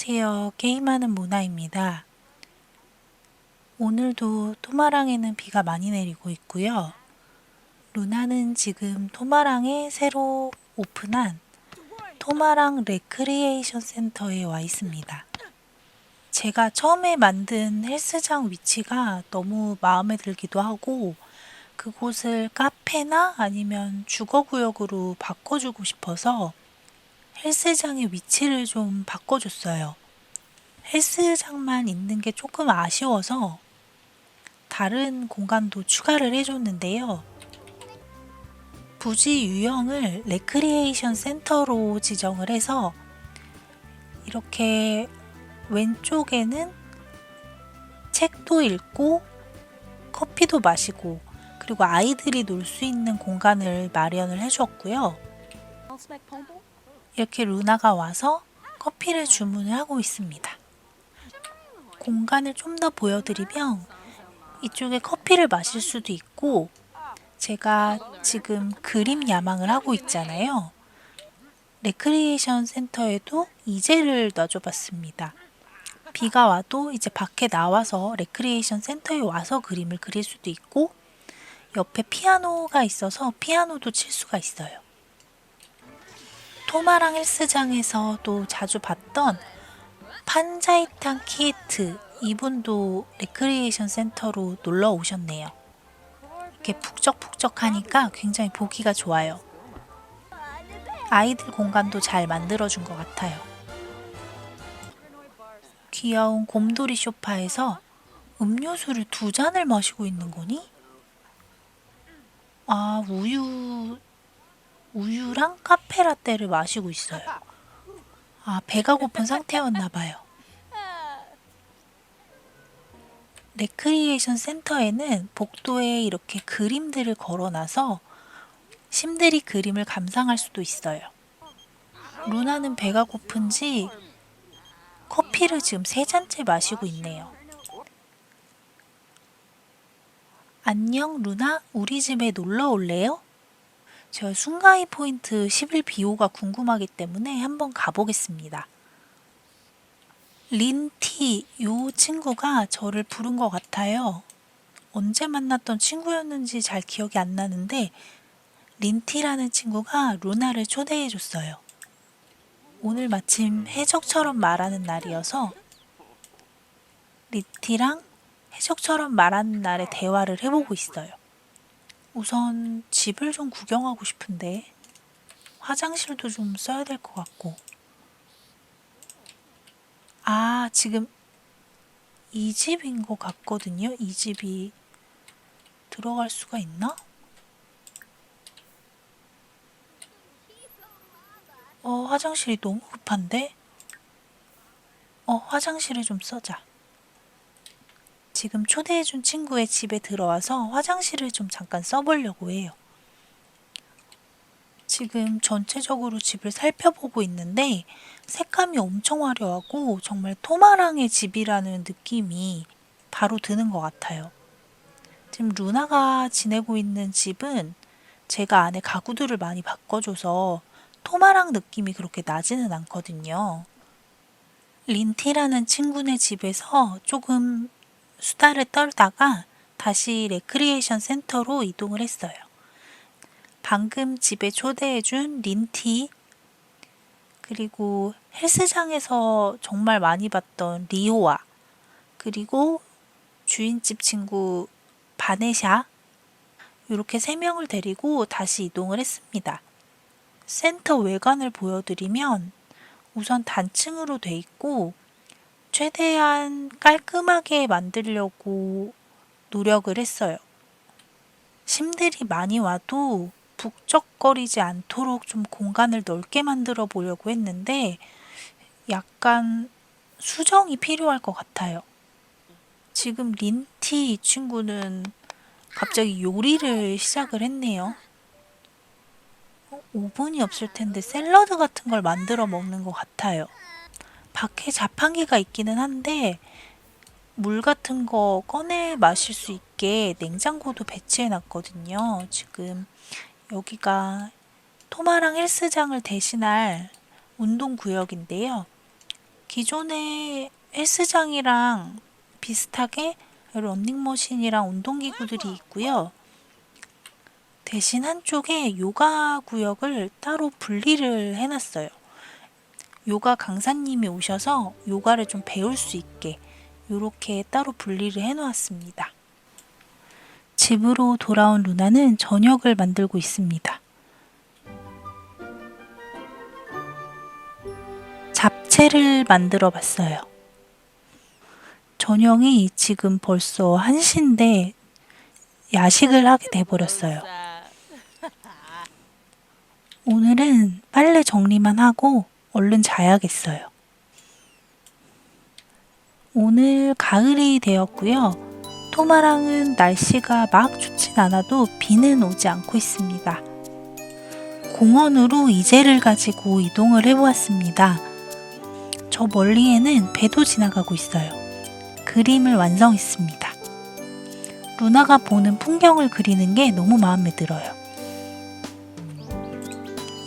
안녕하세요. 게임하는 모나입니다. 오늘도 토마랑에는 비가 많이 내리고 있고요. 루나는 지금 토마랑에 새로 오픈한 토마랑 레크리에이션 센터에 와 있습니다. 제가 처음에 만든 헬스장 위치가 너무 마음에 들기도 하고 그곳을 카페나 아니면 주거구역으로 바꿔주고 싶어서 헬스장의 위치를 좀 바꿔줬어요. 헬스장만 있는 게 조금 아쉬워서 다른 공간도 추가를 해줬는데요. 부지 유형을 레크리에이션 센터로 지정을 해서 이렇게 왼쪽에는 책도 읽고 커피도 마시고 그리고 아이들이 놀 수 있는 공간을 마련을 해주었고요. 이렇게 루나가 와서 커피를 주문을 하고 있습니다. 공간을 좀 더 보여드리면 이쪽에 커피를 마실 수도 있고 제가 지금 그림 야망을 하고 있잖아요. 레크리에이션 센터에도 이젤을 놔줘봤습니다. 비가 와도 이제 밖에 나와서 레크리에이션 센터에 와서 그림을 그릴 수도 있고 옆에 피아노가 있어서 피아노도 칠 수가 있어요. 토마랑 헬스장에서도 자주 봤던 판자이탄 키에트 이분도 레크리에이션 센터로 놀러 오셨네요. 이렇게 북적북적하니까 굉장히 보기가 좋아요. 아이들 공간도 잘 만들어준 것 같아요. 귀여운 곰돌이 쇼파에서 음료수를 두 잔을 마시고 있는 거니? 아, 우유, 우유랑 카페라떼를 마시고 있어요. 아, 배가 고픈 상태였나 봐요. 레크리에이션 센터에는 복도에 이렇게 그림들을 걸어놔서 심들이 그림을 감상할 수도 있어요. 루나는 배가 고픈지 커피를 지금 세 잔째 마시고 있네요. 안녕 루나, 우리 집에 놀러 올래요? 제가 순가이 포인트 11 비호가 궁금하기 때문에 한번 가보겠습니다. 린티 요 친구가 저를 부른 것 같아요. 언제 만났던 친구였는지 잘 기억이 안 나는데 린티라는 친구가 루나를 초대해 줬어요. 오늘 마침 해적처럼 말하는 날이어서 린티랑 해적처럼 말하는 날에 대화를 해보고 있어요. 우선 집을 좀 구경하고 싶은데 화장실도 좀 써야 될 것 같고 아 지금 이 집인 것 같거든요. 이 집이 들어갈 수가 있나? 어 화장실이 너무 급한데? 어 화장실을 좀 써자. 지금 초대해준 친구의 집에 들어와서 화장실을 좀 잠깐 써보려고 해요. 지금 전체적으로 집을 살펴보고 있는데 색감이 엄청 화려하고 정말 토마랑의 집이라는 느낌이 바로 드는 것 같아요. 지금 루나가 지내고 있는 집은 제가 안에 가구들을 많이 바꿔줘서 토마랑 느낌이 그렇게 나지는 않거든요. 린티라는 친구네 집에서 조금 수다를 떨다가 다시 레크리에이션 센터로 이동을 했어요. 방금 집에 초대해준 린티, 그리고 헬스장에서 정말 많이 봤던 리오아, 그리고 주인집 친구 바네샤, 이렇게 세 명을 데리고 다시 이동을 했습니다. 센터 외관을 보여드리면 우선 단층으로 돼 있고 최대한 깔끔하게 만들려고 노력을 했어요. 심들이 많이 와도 북적거리지 않도록 좀 공간을 넓게 만들어 보려고 했는데 약간 수정이 필요할 것 같아요. 지금 린티 이 친구는 갑자기 요리를 시작을 했네요. 어, 오븐이 없을 텐데 샐러드 같은 걸 만들어 먹는 것 같아요. 밖에 자판기가 있기는 한데 물 같은 거 꺼내 마실 수 있게 냉장고도 배치해 놨거든요. 지금 여기가 토마랑 헬스장을 대신할 운동 구역인데요. 기존의 헬스장이랑 비슷하게 런닝머신이랑 운동기구들이 있고요. 대신 한쪽에 요가 구역을 따로 분리를 해놨어요. 요가 강사님이 오셔서 요가를 좀 배울 수 있게 이렇게 따로 분리를 해놓았습니다. 집으로 돌아온 루나는 저녁을 만들고 있습니다. 잡채를 만들어 봤어요. 저녁이 지금 벌써 1시인데 야식을 하게 돼버렸어요. 오늘은 빨래 정리만 하고 얼른 자야겠어요. 오늘 가을이 되었고요. 토마랑은 날씨가 막 좋진 않아도 비는 오지 않고 있습니다. 공원으로 이제를 가지고 이동을 해보았습니다. 저 멀리에는 배도 지나가고 있어요. 그림을 완성했습니다. 루나가 보는 풍경을 그리는 게 너무 마음에 들어요.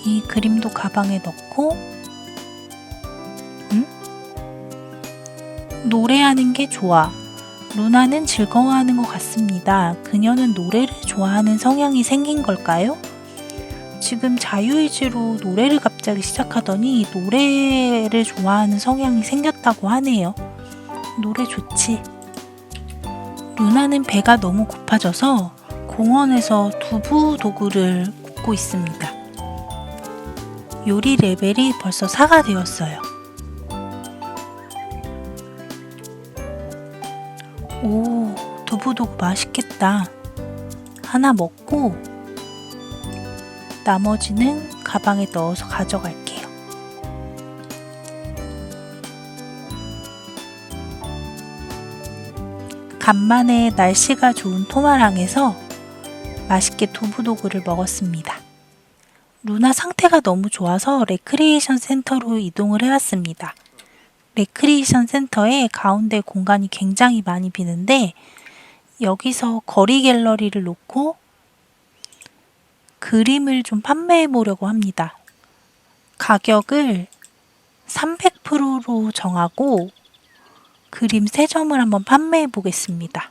이 그림도 가방에 넣고, 노래하는 게 좋아. 루나는 즐거워하는 것 같습니다. 그녀는 노래를 좋아하는 성향이 생긴 걸까요? 지금 자유의지로 노래를 갑자기 시작하더니 노래를 좋아하는 성향이 생겼다고 하네요. 노래 좋지. 루나는 배가 너무 고파져서 공원에서 두부 도구를 굽고 있습니다. 요리 레벨이 벌써 4가 되었어요. 오, 두부도구 맛있겠다. 하나 먹고 나머지는 가방에 넣어서 가져갈게요. 간만에 날씨가 좋은 토마랑에서 맛있게 두부도구를 먹었습니다. 루나 상태가 너무 좋아서 레크리에이션 센터로 이동을 해왔습니다. 레크리에이션 센터의 가운데 공간이 굉장히 많이 비는데 여기서 거리 갤러리를 놓고 그림을 좀 판매해 보려고 합니다. 가격을 300%로 정하고 그림 3점을 한번 판매해 보겠습니다.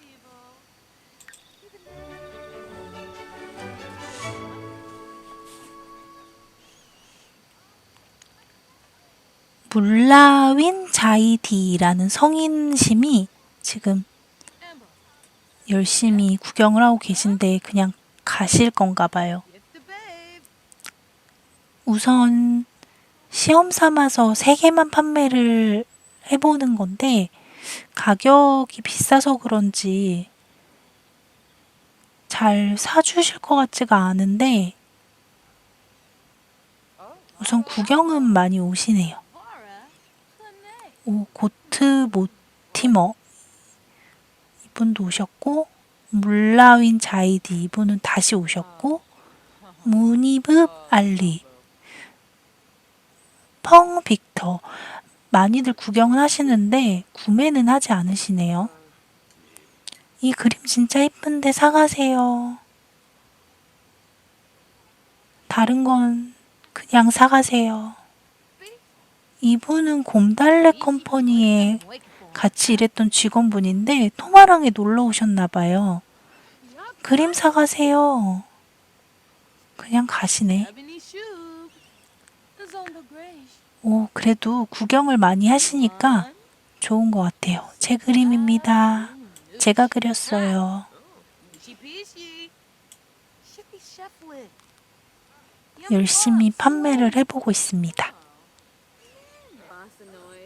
물라윈 자이디라는 성인심이 지금 열심히 구경을 하고 계신데 그냥 가실 건가 봐요. 우선 시험 삼아서 3개만 판매를 해보는 건데 가격이 비싸서 그런지 잘 사주실 것 같지가 않은데 우선 구경은 많이 오시네요. 오, 고트 모티머 이분도 오셨고 물라윈 자이디 이분은 다시 오셨고 무니브 알리 펑 빅터 많이들 구경은 하시는데 구매는 하지 않으시네요. 이 그림 진짜 예쁜데 사가세요. 다른 건 그냥 사가세요. 이분은 곰달래 컴퍼니에 같이 일했던 직원분인데 토마랑에 놀러 오셨나 봐요. 그림 사가세요. 그냥 가시네. 오, 그래도 구경을 많이 하시니까 좋은 것 같아요. 제 그림입니다. 제가 그렸어요. 열심히 판매를 해보고 있습니다.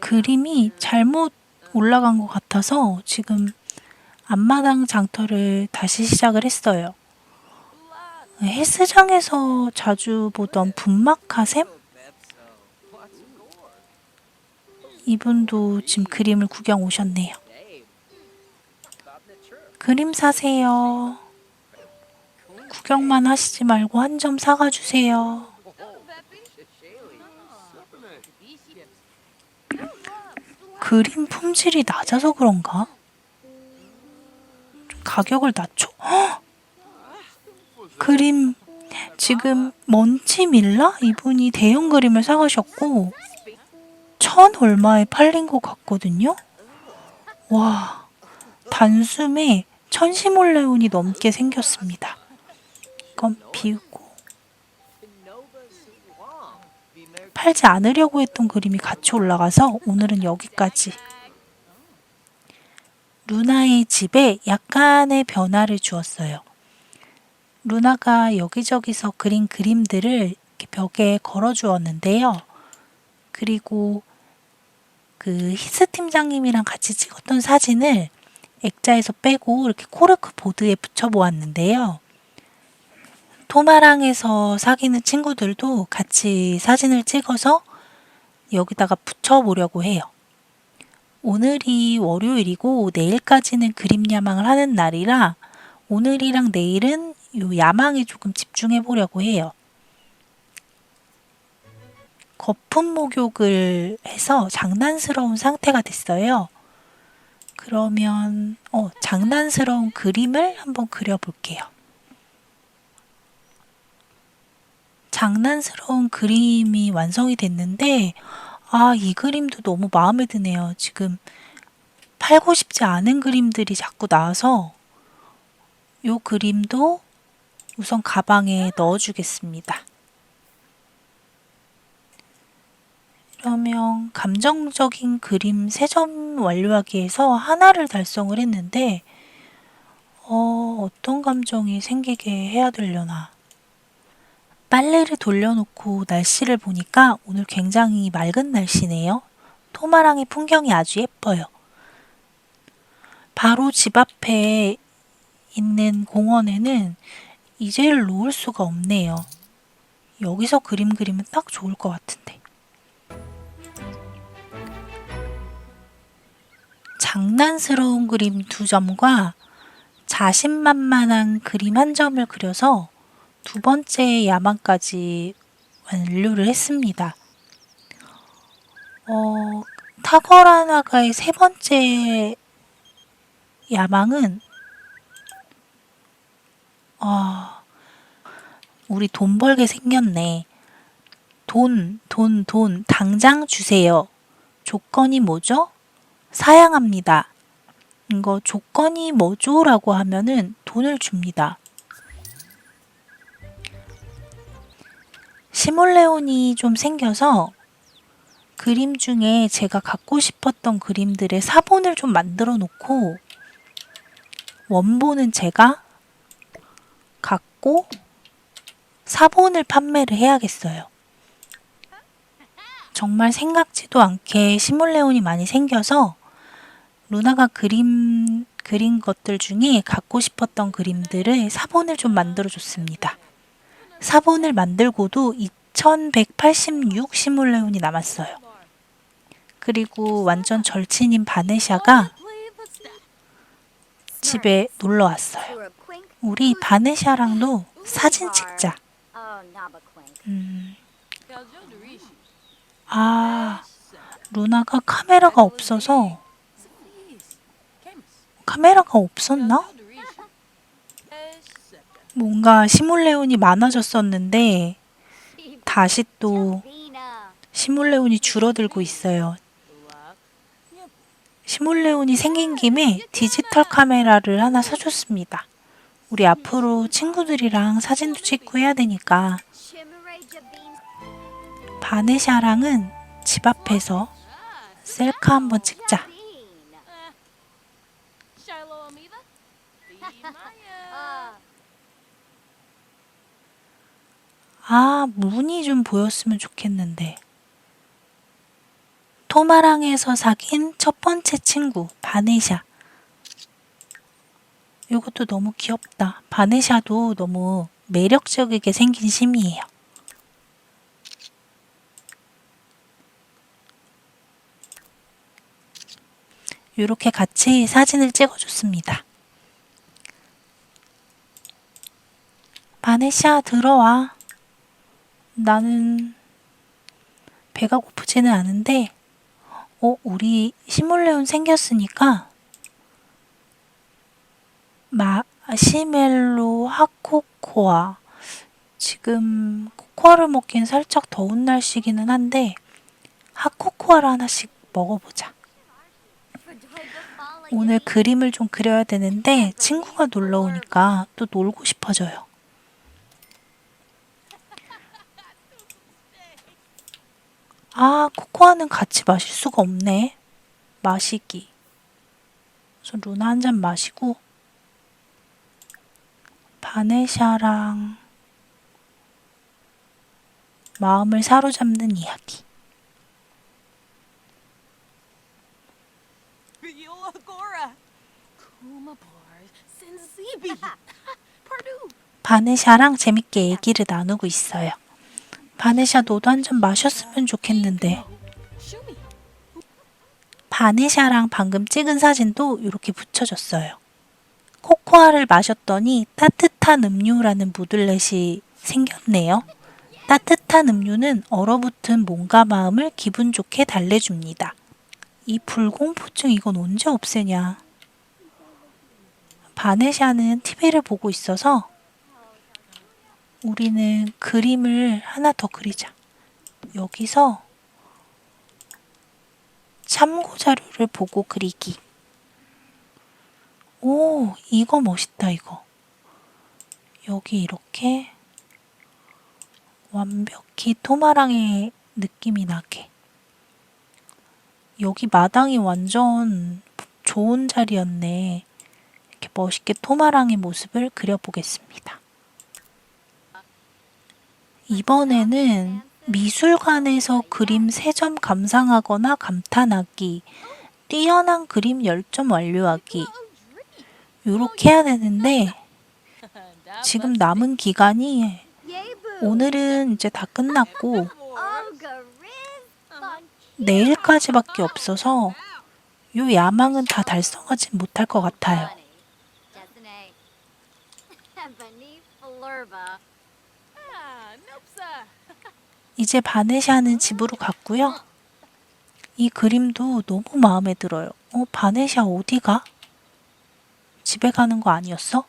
그림이 잘못 올라간 것 같아서 지금 앞마당 장터를 다시 시작을 했어요. 헬스장에서 자주 보던 분막카셈? 이분도 지금 그림을 구경 오셨네요. 그림 사세요. 구경만 하시지 말고 한 점 사가 주세요. 그림 품질이 낮아서 그런가? 좀 가격을 낮춰. 헉! 그림 지금 먼치 밀라 이분이 대형 그림을 사가셨고 천천 얼마에 팔린 것 같거든요? 와, 단숨에 천시몰레온이 넘게 생겼습니다. 이건 비우고 팔지 않으려고 했던 그림이 같이 올라가서 오늘은 여기까지. 루나의 집에 약간의 변화를 주었어요. 루나가 여기저기서 그린 그림들을 벽에 걸어 주었는데요. 그리고 그 히스 팀장님이랑 같이 찍었던 사진을 액자에서 빼고 이렇게 코르크 보드에 붙여 보았는데요. 토마랑에서 사귀는 친구들도 같이 사진을 찍어서 여기다가 붙여보려고 해요. 오늘이 월요일이고 내일까지는 그림 야망을 하는 날이라 오늘이랑 내일은 요 야망에 조금 집중해 보려고 해요. 거품 목욕을 해서 장난스러운 상태가 됐어요. 그러면 어, 장난스러운 그림을 한번 그려볼게요. 장난스러운 그림이 완성이 됐는데 아, 이 그림도 너무 마음에 드네요. 지금 팔고 싶지 않은 그림들이 자꾸 나와서 요 그림도 우선 가방에 넣어주겠습니다. 그러면 감정적인 그림 세점 완료하기에서 하나를 달성을 했는데 어, 어떤 감정이 생기게 해야 되려나. 빨래를 돌려놓고 날씨를 보니까 오늘 굉장히 맑은 날씨네요. 토마랑의 풍경이 아주 예뻐요. 바로 집 앞에 있는 공원에는 이젤을 놓을 수가 없네요. 여기서 그림 그리면 딱 좋을 것 같은데. 장난스러운 그림 두 점과 자신만만한 그림 한 점을 그려서 두 번째 야망까지 완료를 했습니다. 어, 탁월한 화가의 세 번째 야망은 아, 우리 돈 벌게 생겼네. 돈, 돈, 돈, 당장 주세요. 조건이 뭐죠? 사양합니다. 이거 조건이 뭐죠? 라고 하면은 돈을 줍니다. 시몰레온이 좀 생겨서 그림 중에 제가 갖고 싶었던 그림들의 사본을 좀 만들어 놓고 원본은 제가 갖고 사본을 판매를 해야겠어요. 정말 생각지도 않게 시몰레온이 많이 생겨서 루나가 그림 그린 것들 중에 갖고 싶었던 그림들을 사본을 좀 만들어 줬습니다. 사본을 만들고도 2186 시몰레온이 남았어요. 그리고 완전 절친인 바네샤가 집에 놀러 왔어요. 우리 바네샤랑도 사진 찍자. 음, 아, 루나가 카메라가 없어서 카메라가 없었나? 뭔가 시몰레온이 많아졌었는데 다시 또 시몰레온이 줄어들고 있어요. 시몰레온이 생긴 김에 디지털 카메라를 하나 사줬습니다. 우리 앞으로 친구들이랑 사진도 찍고 해야 되니까 바네샤랑은 집 앞에서 셀카 한번 찍자. 아, 문이 좀 보였으면 좋겠는데. 토마랑에서 사귄 첫 번째 친구, 바네샤. 이것도 너무 귀엽다. 바네샤도 너무 매력적이게 생긴 심이에요. 이렇게 같이 사진을 찍어줬습니다. 바네샤 들어와. 나는 배가 고프지는 않은데, 어, 우리 시몰레온 생겼으니까 마시멜로 핫코코아. 지금 코코아를 먹기엔 살짝 더운 날씨기는 한데, 핫코코아를 하나씩 먹어보자. 오늘 그림을 좀 그려야 되는데 친구가 놀러 오니까 또 놀고 싶어져요. 아, 코코아는 같이 마실 수가 없네. 마시기. 그래서 루나 한 잔 마시고 바네샤랑 마음을 사로잡는 이야기. 바네샤랑 재밌게 얘기를 나누고 있어요. 바네샤 너도 한 잔 마셨으면 좋겠는데. 바네샤랑 방금 찍은 사진도 이렇게 붙여줬어요. 코코아를 마셨더니 따뜻한 음료라는 무들렛이 생겼네요. 따뜻한 음료는 얼어붙은 몸과 마음을 기분 좋게 달래줍니다. 이 불공포증 이건 언제 없애냐? 바네샤는 TV를 보고 있어서 우리는 그림을 하나 더 그리자. 여기서 참고 자료를 보고 그리기. 오, 이거 멋있다, 이거. 여기 이렇게 완벽히 토마랑의 느낌이 나게. 여기 마당이 완전 좋은 자리였네. 이렇게 멋있게 토마랑의 모습을 그려보겠습니다. 이번에는 미술관에서 그림 3점 감상하거나 감탄하기, 뛰어난 그림 10점 완료하기. 요렇게 해야 되는데, 지금 남은 기간이 오늘은 이제 다 끝났고, 내일까지밖에 없어서 요 야망은 다 달성하지 못할 것 같아요. 이제 바네샤는 집으로 갔고요. 이 그림도 너무 마음에 들어요. 어, 바네샤 어디가? 집에 가는 거 아니었어?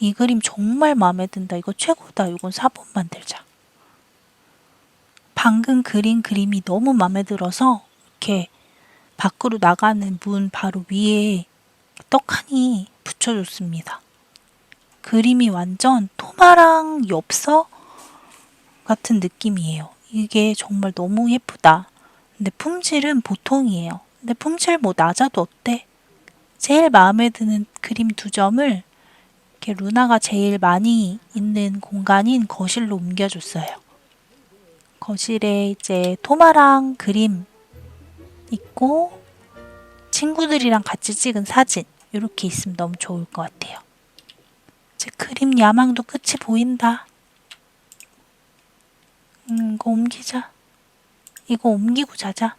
이 그림 정말 마음에 든다. 이거 최고다. 이건 사본 만들자. 방금 그린 그림이 너무 마음에 들어서 이렇게 밖으로 나가는 문 바로 위에 떡하니 붙여줬습니다. 그림이 완전 토마랑 엽서 같은 느낌이에요. 이게 정말 너무 예쁘다. 근데 품질은 보통이에요. 근데 품질 뭐 낮아도 어때? 제일 마음에 드는 그림 두 점을 이렇게 루나가 제일 많이 있는 공간인 거실로 옮겨줬어요. 거실에 이제 토마랑 그림 있고 친구들이랑 같이 찍은 사진 이렇게 있으면 너무 좋을 것 같아요. 제 그림 야망도 끝이 보인다. 음, 이거 옮기자. 이거 옮기고 자자.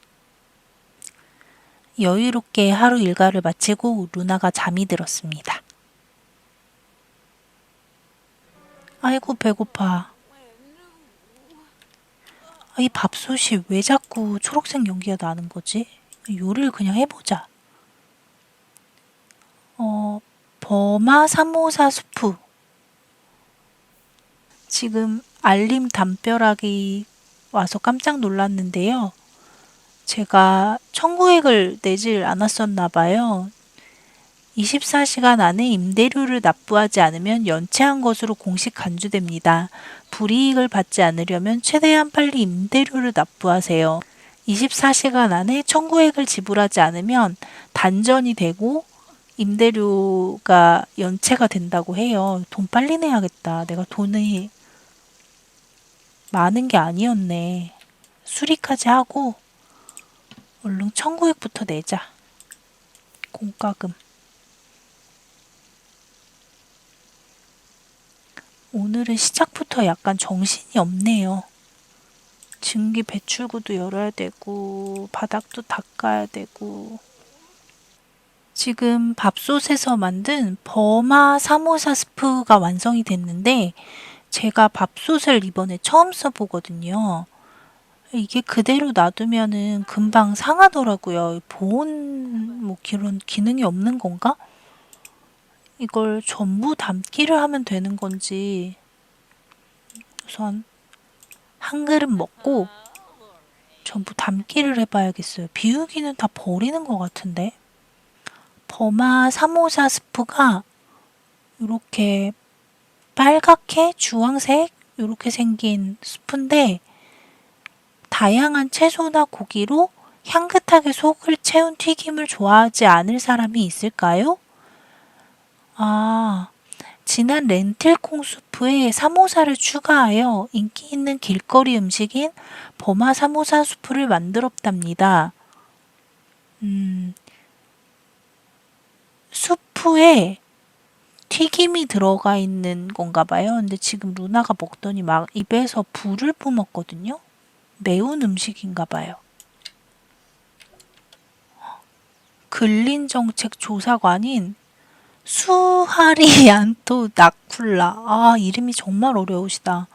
여유롭게 하루 일과를 마치고 루나가 잠이 들었습니다. 아이고, 배고파. 아, 이 밥솥이 왜 자꾸 초록색 연기가 나는 거지? 요리를 그냥 해보자. 어, 버마 사모사 수프. 지금 알림 담벼락이 와서 깜짝 놀랐는데요. 제가 청구액을 내질 않았었나 봐요. 24시간 안에 임대료를 납부하지 않으면 연체한 것으로 공식 간주됩니다. 불이익을 받지 않으려면 최대한 빨리 임대료를 납부하세요. 24시간 안에 청구액을 지불하지 않으면 단전이 되고 임대료가 연체가 된다고 해요. 돈 빨리 내야겠다. 내가 돈이 많은 게 아니었네. 수리까지 하고 얼른 청구액부터 내자. 공과금. 오늘은 시작부터 약간 정신이 없네요. 증기 배출구도 열어야 되고, 바닥도 닦아야 되고. 지금 밥솥에서 만든 버마 사모사 스프가 완성이 됐는데, 제가 밥솥을 이번에 처음 써보거든요. 이게 그대로 놔두면은 금방 상하더라고요. 보온 뭐 그런 기능이 없는 건가? 이걸 전부 담기를 하면 되는 건지 우선 한 그릇 먹고 전부 담기를 해봐야겠어요. 비우기는 다 버리는 것 같은데. 버마 354 스프가 이렇게 빨갛게 주황색 이렇게 생긴 스프인데 다양한 채소나 고기로 향긋하게 속을 채운 튀김을 좋아하지 않을 사람이 있을까요? 아, 진한 렌틸콩 수프에 사모사를 추가하여 인기 있는 길거리 음식인 버마 사모사 수프를 만들었답니다. 음, 수프에 튀김이 들어가 있는 건가 봐요. 근데 지금 루나가 먹더니 막 입에서 불을 뿜었거든요. 매운 음식인가 봐요. 근린 정책 조사관인 수하리 안토 나쿨라. 아, 이름이 정말 어려우시다.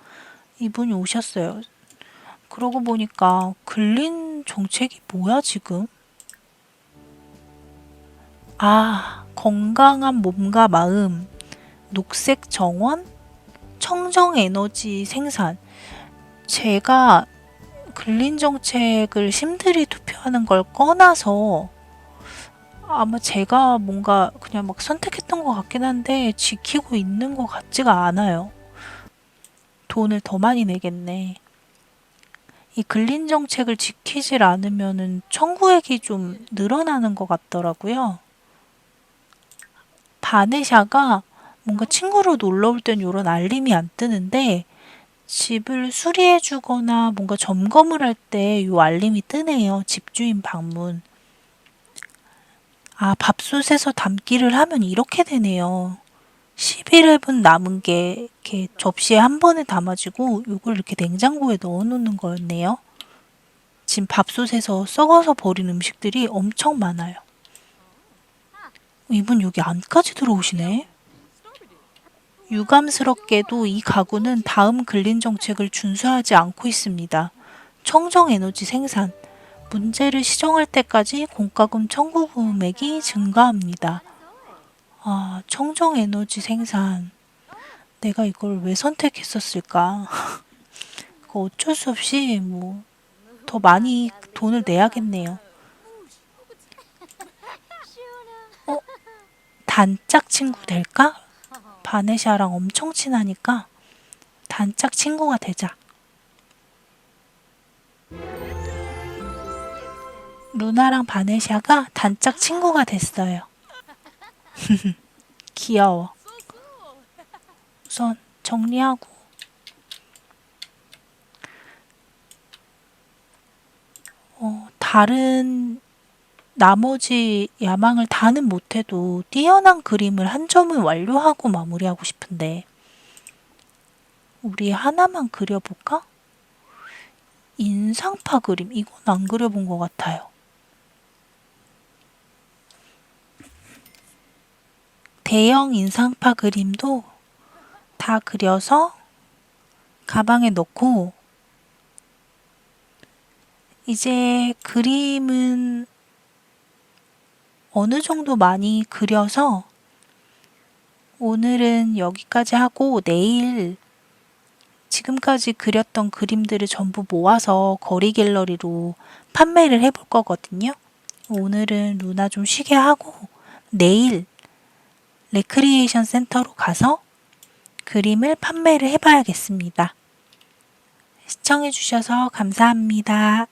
이분이 오셨어요. 그러고 보니까 근린 정책이 뭐야, 지금? 아, 건강한 몸과 마음, 녹색 정원, 청정 에너지 생산. 제가 근린 정책을 심들이 투표하는 걸 꺼놔서 아마 제가 뭔가 그냥 막 선택했던 것 같긴 한데 지키고 있는 것 같지가 않아요. 돈을 더 많이 내겠네. 이 근린 정책을 지키질 않으면은 청구액이 좀 늘어나는 것 같더라고요. 바네샤가 뭔가 친구로 놀러 올 땐 이런 알림이 안 뜨는데 집을 수리해 주거나 뭔가 점검을 할 때 이 알림이 뜨네요. 집주인 방문. 아, 밥솥에서 담기를 하면 이렇게 되네요. 11분 남은 게 이렇게 접시에 한 번에 담아지고 이걸 이렇게 냉장고에 넣어 놓는 거였네요. 지금 밥솥에서 썩어서 버린 음식들이 엄청 많아요. 이분 여기 안까지 들어오시네. 유감스럽게도 이 가구는 다음 근린 정책을 준수하지 않고 있습니다. 청정 에너지 생산. 문제를 시정할 때까지 공과금 청구 금액이 증가합니다. 아, 청정 에너지 생산. 내가 이걸 왜 선택했었을까? 어쩔 수 없이 뭐 더 많이 돈을 내야겠네요. 단짝 친구 될까? 바네샤랑 엄청 친하니까 단짝 친구가 되자. 루나랑 바네샤가 단짝 친구가 됐어요. 귀여워. 우선 정리하고 어, 다른 나머지 야망을 다는 못해도 뛰어난 그림을 한 점은 완료하고 마무리하고 싶은데 우리 하나만 그려볼까? 인상파 그림 이건 안 그려본 것 같아요. 대형 인상파 그림도 다 그려서 가방에 넣고 이제 그림은 어느 정도 많이 그려서 오늘은 여기까지 하고 내일 지금까지 그렸던 그림들을 전부 모아서 거리 갤러리로 판매를 해볼 거거든요. 오늘은 루나 좀 쉬게 하고 내일 레크리에이션 센터로 가서 그림을 판매를 해봐야겠습니다. 시청해주셔서 감사합니다.